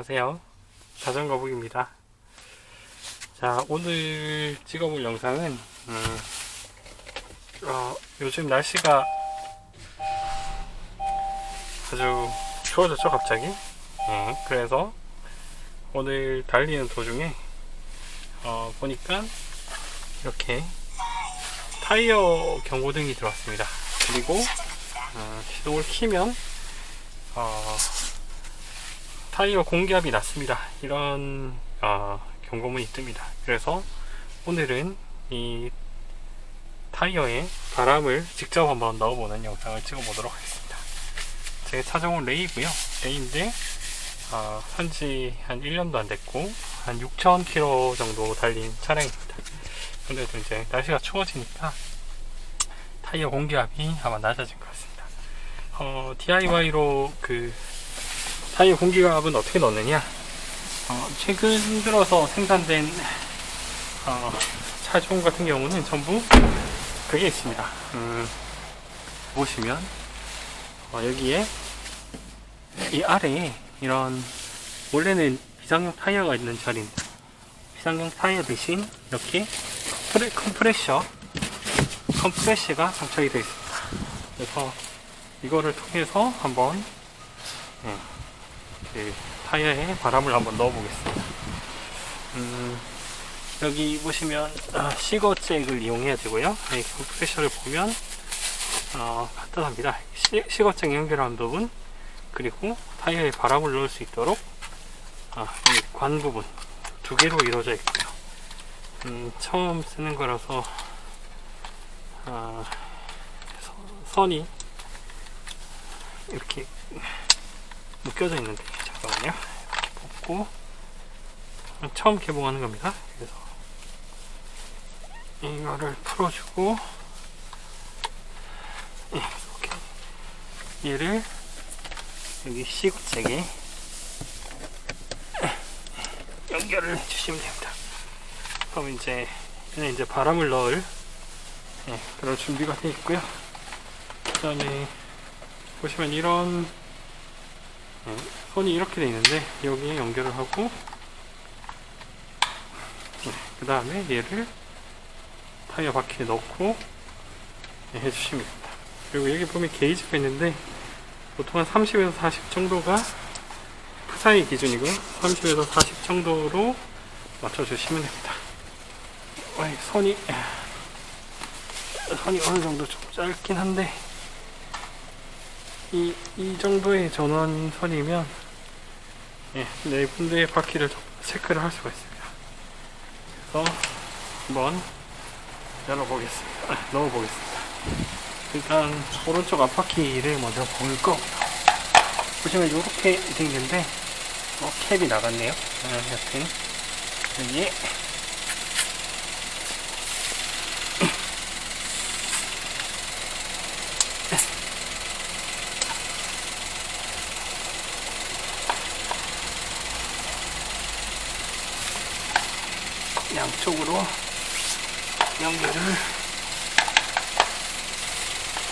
안녕하세요. 자전거 북입니다. 자, 오늘 찍어볼 영상은, 음, 어, 요즘 날씨가 아주 추워졌죠, 갑자기? 예, 그래서 오늘 달리는 도중에, 어, 보니까 이렇게 타이어 경고등이 들어왔습니다. 그리고, 어, 시동을 키면, 어, 타이어 공기압이 낮습니다. 이런 어, 경고문이 뜹니다. 그래서 오늘은 이 타이어에 바람을 직접 한번 넣어보는 영상을 찍어보도록 하겠습니다. 제 차종은 레이고요. 레이인데 어, 산지 한 1년도 안 됐고 한 6,000km 정도 달린 차량입니다. 근데도 이제 날씨가 추워지니까 타이어 공기압이 아마 낮아진 것 같습니다. 어, DIY로 그 타이어 공기압은 어떻게 넣느냐? 어, 최근 들어서 생산된 어, 차종 같은 경우는 전부 그게 있습니다. 음, 보시면 어, 여기에 이 아래에 이런 원래는 비상용 타이어가 있는 자리입니다. 비상용 타이어 대신 이렇게 프레, 컴프레셔 컴프레셔가 장착이 되어 있습니다. 그래서 이거를 통해서 한번 예, 그 타이어에 바람을 한번 넣어 보겠습니다. 음, 여기 보시면 아, 시거잭을 이용해야 되고요. 이 컴프레셔를 보면 어, 간단합니다. 시, 시거잭 연결한 부분 그리고 타이어에 바람을 넣을 수 있도록 아, 이관 부분 두 개로 이루어져 있고요. 음, 처음 쓰는 거라서 아, 서- 선이 이렇게 묶여져 있는데 잠깐만요. 뽑고 처음 개봉하는 겁니다. 그래서 이거를 풀어주고 예, 이렇게 얘를 여기 시구잭에 연결을 해주시면 됩니다. 그럼 이제 얘는 이제 바람을 넣을 예, 그런 준비가 되어 있고요. 그 다음에 보시면 이런 네, 손이 이렇게 돼 있는데 여기에 연결을 하고 그 다음에 얘를 타이어 바퀴에 넣고 네, 해주시면 됩니다. 그리고 여기 보면 게이지가 있는데 보통 한 30에서 40 정도가 푸사이 기준이고요 30에서 40 정도로 맞춰주시면 됩니다. 선이 선이 어느 정도 좀 짧긴 한데 이, 이 정도의 전원선이면 예, 네 군데의 바퀴를 좀 체크를 할 수가 있습니다. 그래서 한번 열어보겠습니다. 아, 넣어보겠습니다. 일단 오른쪽 앞바퀴를 먼저 볼 거고요. 보시면 이렇게 돼 있는데 어, 캡이 나갔네요. 아, 여튼 여기 에 양쪽으로 연결을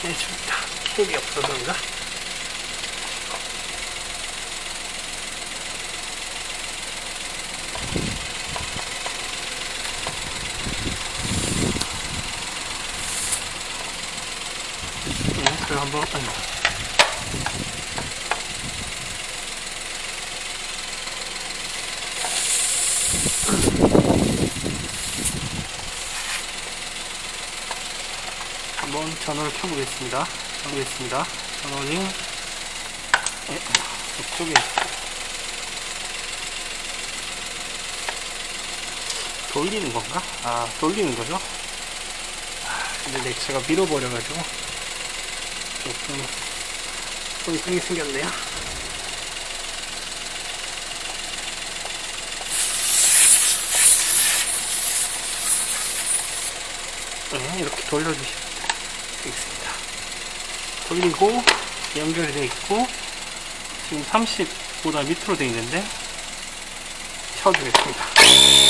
해줍니다. 캡이 없어서인가? 네, 그럼 한번 아니. 한번 전원을 켜보겠습니다. 켜보겠습니다. 전원이 예, 이쪽에 돌리는 건가? 아 돌리는 거죠? 아, 근데 내 제가 밀어버려가지고 조금 크게 생겼네요. 네, 이렇게 돌려주시면 되겠습니다. 돌리고 연결이 되어 있고 지금 30보다 밑으로 되어 있는데 켜주겠습니다.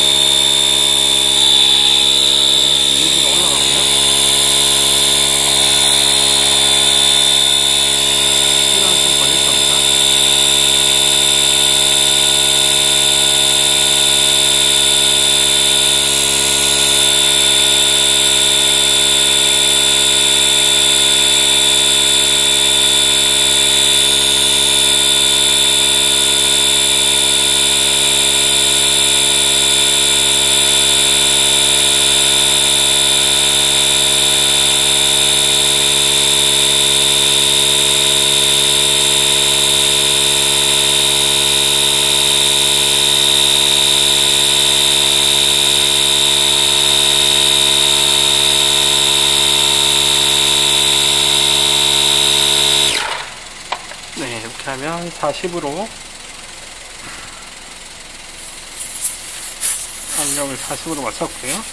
40으로 압력을 40으로 맞췄고요.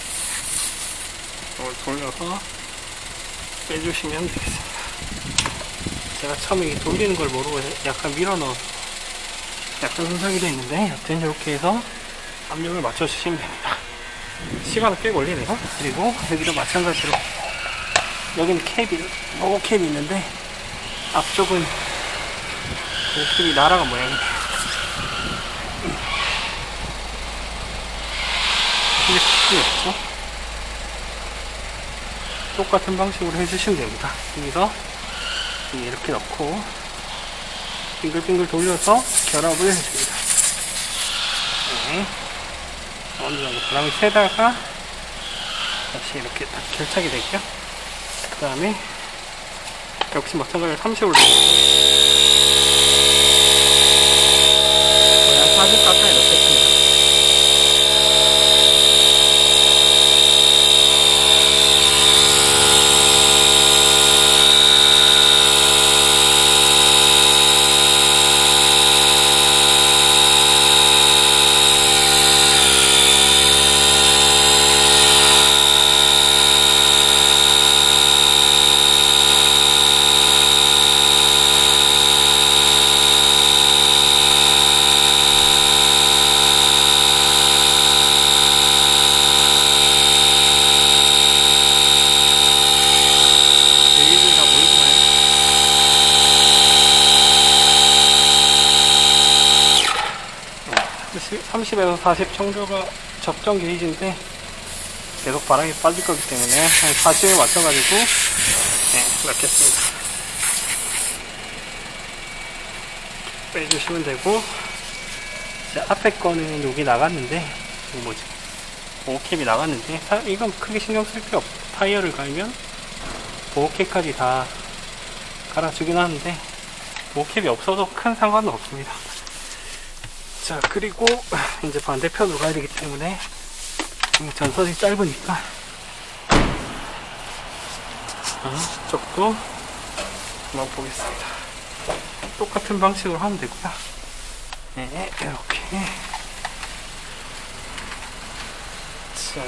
이걸 돌려서 빼주시면 되겠습니다. 제가 처음에 돌리는 걸 모르고 약간 밀어넣어서 약간 손상이 되어 있는데 여튼 이렇게 해서 압력을 맞춰주시면 됩니다. 시간은 꽤 걸리네요. 그리고 여기도 마찬가지로 여기는 캡이, 로고 캡이 있는데 앞쪽은 그 캡이 날아간 모양이에요. 이게 필요 없죠? 똑같은 방식으로 해주시면 됩니다. 여기서 여기 이렇게 넣고 빙글빙글 돌려서 결합을 해줍니다. 네. 어느 정도 바람이 세다가 다시 이렇게 딱 결착이 되고요. 그 다음에 역시 마찬가지로 30으 로 거의 한40 가까이 넣겠습니다. 여기가 보이나요? 30에서 40 정도가 적정 게이지인데 계속 바람이 빠질 거기 때문에 한 40에 맞춰가지고 네, 넣겠습니다. 빼주시면 되고 앞에 거는 여기 나갔는데 이거 뭐지? 보호캡이 나갔는데 사- 이건 크게 신경 쓸 필요 없어 타이어를 갈면 보호캡까지 다 갈아주긴 하는데 보호캡이 없어도 큰 상관은 없습니다. 자 그리고 이제 반대편으로 가야 되기 때문에 이 전선이 짧으니까 어, 쪽도 한번 보겠습니다. 똑같은 방식으로 하면 되고요. 네 이렇게 자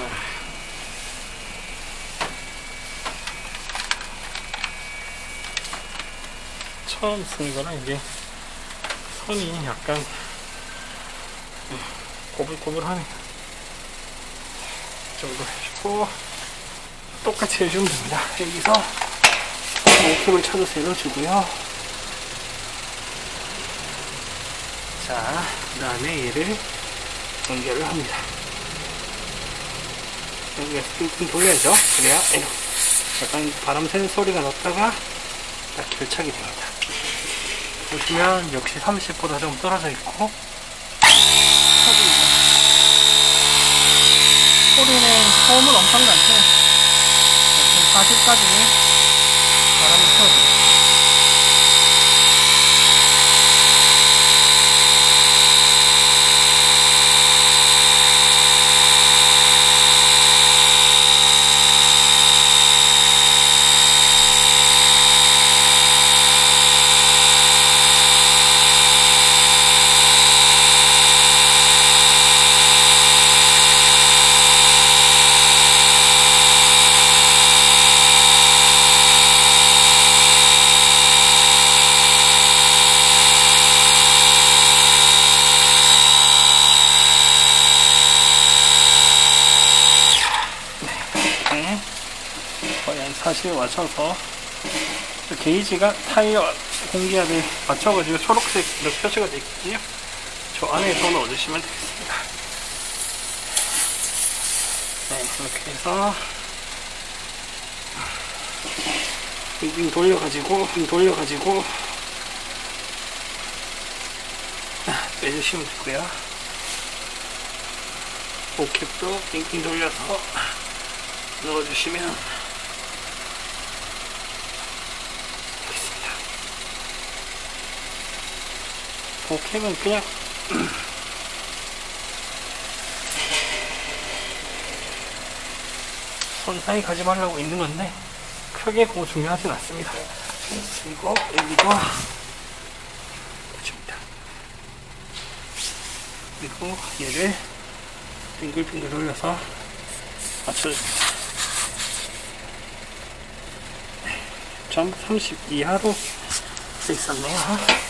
처음 쓰는 거랑 이게 선이 약간 고불고불하네. 이 정도 해주고 똑같이 해주면 됩니다. 여기서 모품을 찾아서 열어주고요. 자, 그 다음에 얘를 연결을 합니다. 여기가 빙빙 돌려야죠. 그래야 약간 바람 새는 소리가 났다가 딱 결착이 됩니다. 보시면 역시 30보다 좀 떨어져 있고 소리는 소음은 엄청 나죠. 40까지 40에 맞춰서 그 게이지가 타이어 공기압에 맞춰가지고 초록색 이렇게 표시가 있거든요. 저 안에서 넣어주시면 되겠습니다. 네, 이렇게 해서 빙빙 돌려가지고 빙 돌려가지고 빼주시면 되고요. 오캡도 빙빙 돌려서 넣어주시면 되겠습니다. 오캡은 그냥 손 사이 가지 말라고 있는 건데 크게 뭐 중요하진 않습니다. 그리고 여기도 그리고 얘를 빙글빙글 돌려서 맞춰줍니다. 점 30 이하로 돼 있었네요.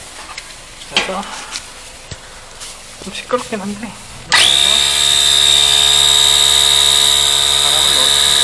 그래서 좀 시끄럽긴 한데 이렇게 해서 바람을 넣어주세요.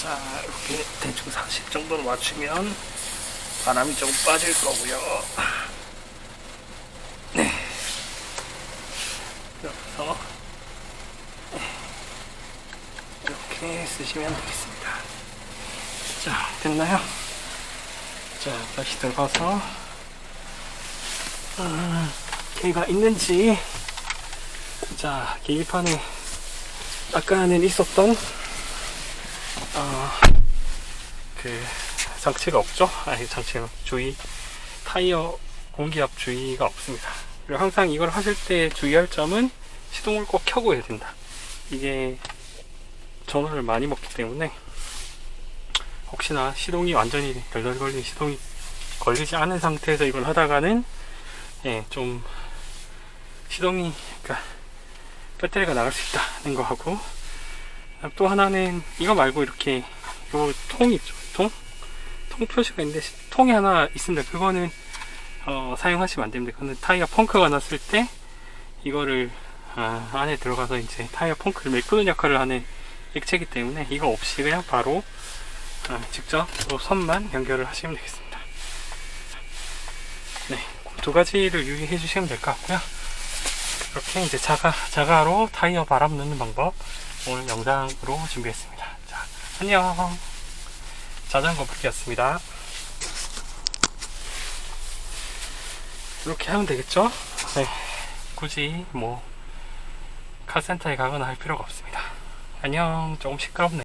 자 이렇게 대충 40 맞추면 바람이 좀 빠질 거고요. 네. 여기서 이렇게 쓰시면 되겠습니다. 자 됐나요? 자 다시 들어가서 음, 개가 있는지. 자 계기판에 아까는 있었던 어, 그 장치가 없죠? 아니 장치가 주의 타이어 공기압 주의가 없습니다. 그리고 항상 이걸 하실 때 주의할 점은 시동을 꼭 켜고 해야 된다. 이게 전원을 많이 먹기 때문에 혹시나 시동이 완전히 덜덜 걸린 시동이 걸리지 않은 상태에서 이걸 하다가는 예, 좀 시동이 그러니까 배터리가 나갈 수 있다는 거 하고 또 하나는 이거 말고 이렇게 요 통 있죠 통? 통 표시가 있는데 시- 통이 하나 있습니다 그거는 어, 사용하시면 안 됩니다 그거는 타이어 펑크가 났을 때 이거를 아, 안에 들어가서 이제 타이어 펑크를 메꾸는 역할을 하는 액체이기 때문에 이거 없이 그냥 바로 아, 직접 요 선만 연결을 하시면 되겠습니다 네, 그두 가지를 유의해 주시면 될 것 같고요 이렇게 이제 자가, 자가로 타이어 바람 넣는 방법 오늘 영상으로 준비했습니다. 자, 안녕. 자전거 풀기였습니다. 이렇게 하면 되겠죠? 네. 굳이 뭐 카센터에 가거나 할 필요가 없습니다. 안녕. 조금 시끄럽네.